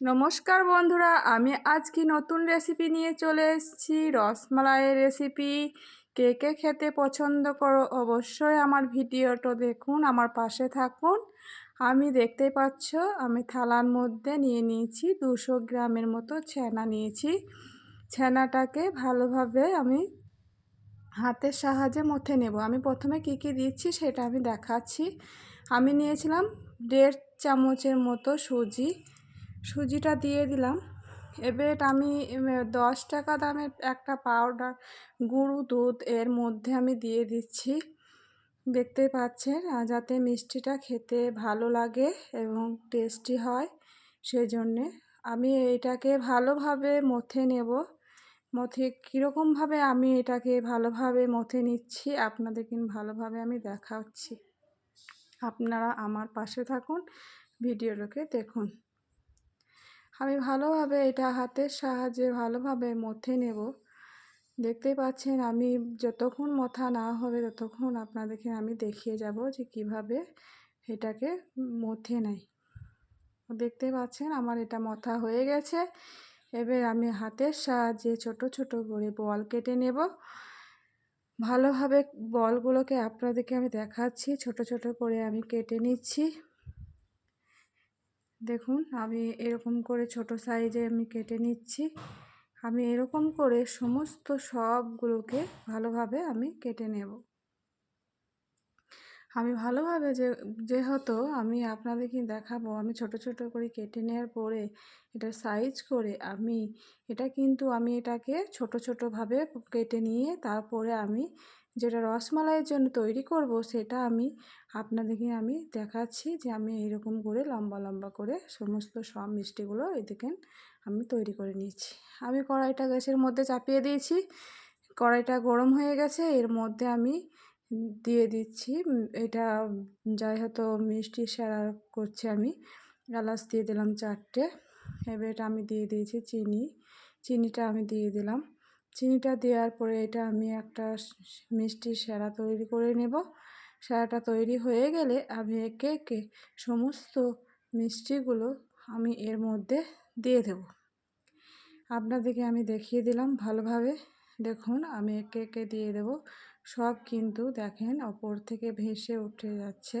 নমস্কার বন্ধুরা, আমি আজকে নতুন রেসিপি নিয়ে চলে এসেছি। রসমালাইয়ের রেসিপি কে কে খেতে পছন্দ করো অবশ্যই আমার ভিডিওটা দেখুন, আমার পাশে থাকুন। আমি দেখতে পাচ্ছ, আমি থালার মধ্যে নিয়ে নিয়েছি দুশো গ্রামের মতো ছানা নিয়েছি। ছানাটাকে ভালোভাবে আমি হাতের সাহায্যে মথে নেব। আমি প্রথমে কি কি দিচ্ছি সেটা আমি দেখাচ্ছি। আমি নিয়েছিলাম দেড় চামচের মতো সুজি সুজিটা দিয়ে দিলাম। এবার আমি দশ টাকা দামের একটা পাউডার গুঁড়ো দুধ এর মধ্যে আমি দিয়ে দিচ্ছি। দেখতে পাচ্ছেন যাতে মিষ্টিটা খেতে ভালো লাগে এবং টেস্টি হয় সেই জন্যে আমি এটাকে ভালোভাবে মথে নেব। মথে কীরকমভাবে আমি এটাকে ভালোভাবে মথে নিচ্ছি আপনাদের কিন্তু ভালোভাবে আমি দেখাচ্ছি। আপনারা আমার পাশে থাকুন, ভিডিওটাকে দেখুন। আমি ভালোভাবে এটা হাতের সাহায্যে ভালোভাবে মথে নেব। দেখতে পাচ্ছেন আমি যতক্ষণ মথা না হবে ততক্ষণ আপনাদেরকে আমি দেখিয়ে যাব যে কীভাবে এটাকে মথে নেয়। দেখতে পাচ্ছেন আমার এটা মথা হয়ে গেছে। এবার আমি হাতের সাহায্যে ছোট ছোট করে বল কেটে নেব। ভালোভাবে বলগুলোকে আপনাদেরকে আমি দেখাচ্ছি। ছোট ছোট করে আমি কেটে নিচ্ছি। দেখুন, আমি এরকম করে ছোট সাইজে আমি কেটে নিচ্ছি। আমি এরকম করে সমস্ত সবগুলোকে ভালোভাবে আমি কেটে নেব। আমি ভালোভাবে যে, যেহেতু আমি আপনাদেরকে দেখাবো, আমি ছোট ছোট করে কেটে নেওয়ার পরে এটা সাইজ করে আমি, এটা কিন্তু আমি এটাকে ছোট ছোটোভাবে কেটে নিয়ে তারপরে আমি যেটা রসমালাইয়ের জন্য তৈরি করব সেটা আমি আপনাদেরকে আমি দেখাচ্ছি যে আমি এইরকম করে লম্বা লম্বা করে সমস্ত সব মিষ্টিগুলো এদিকে আমি তৈরি করে নিচ্ছি আমি কড়াইটা গ্যাসের মধ্যে চাপিয়ে দিয়েছি। কড়াইটা গরম হয়ে গেছে। এর মধ্যে আমি দিয়ে দিচ্ছি এটা যাই হয়তো মিষ্টি সেরা করছে আমি। এলাচ দিয়ে দিলাম চারটে। এবার এটা আমি দিয়ে দিয়েছি চিনি। চিনিটা আমি দিয়ে দিলাম। চিনিটা দেওয়ার পরে এটা আমি একটা মিষ্টি সেরা তৈরি করে নেব। সেরাটা তৈরি হয়ে গেলে আমি একে একে সমস্ত মিষ্টিগুলো আমি এর মধ্যে দিয়ে দেব। আপনাদেরকে আমি দেখিয়ে দিলাম ভালোভাবে। দেখুন, আমি একে একে দিয়ে দেব। সব কিন্তু দেখেন ওপর থেকে ভেসে উঠে যাচ্ছে।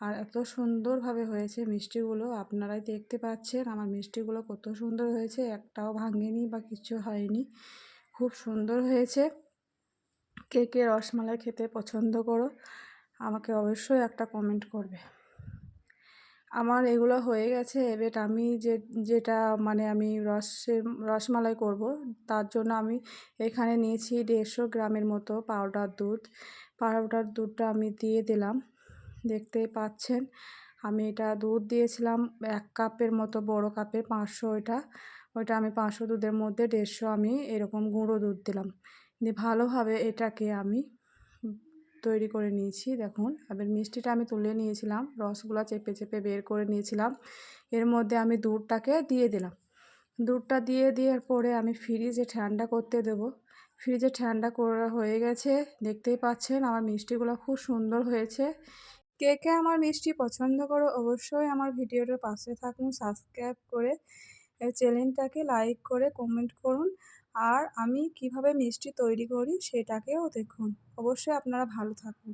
আর এত সুন্দরভাবে হয়েছে মিষ্টিগুলো। আপনারাই দেখতে পাচ্ছেন আমার মিষ্টিগুলো কত সুন্দর হয়েছে। একটাও ভাঙেনি বা কিছু হয়নি। খুব সুন্দর হয়েছে। কে কে রসমালাই খেতে পছন্দ করো, আমাকে অবশ্যই একটা কমেন্ট করবে। আমার এগুলো হয়ে গেছে, এবার আমি যে, যেটা মানে আমি রসের, রসমালাই করব, তার জন্য আমি এখানে নিয়েছি দেড়শো গ্রামের মতো পাউডার দুধ। পাউডার দুধটা আমি দিয়ে দিলাম, দেখতে পাচ্ছেন, আমি এটা দুধ দিয়েছিলাম এক কাপের মতো, বড় কাপের পাঁচশো ওইটা ওইটা আমি পাঁচশো দুধের মধ্যে দেড়শো আমি এরকম গুঁড়ো দুধ দিলাম। দিয়ে ভালোভাবে এটাকে আমি তৈরি করে নিয়েছি, দেখুন। এবার মিষ্টিটা আমি তুলে নিয়েছিলাম, রসগুলো চেপে চেপে বের করে নিয়েছিলাম। এর মধ্যে আমি দুধটাকে দিয়ে দিলাম। দুধটা দিয়ে দেওয়ার পরে আমি ফ্রিজে ঠান্ডা করতে দেব। ফ্রিজে ঠান্ডা করা হয়ে গেছে, দেখতেই পাচ্ছেন আমার মিষ্টিগুলো খুব সুন্দর হয়েছে। কে কে আমার মিষ্টি পছন্দ করো অবশ্যই আমার ভিডিওটার পাশে থাকুন, সাবস্ক্রাইব করে চ্যানেলটাকে লাইক করে কমেন্ট করুন। আর আমি কীভাবে মিষ্টি তৈরি করি সেটাকেও দেখুন। অবশ্যই আপনারা ভালো থাকুন।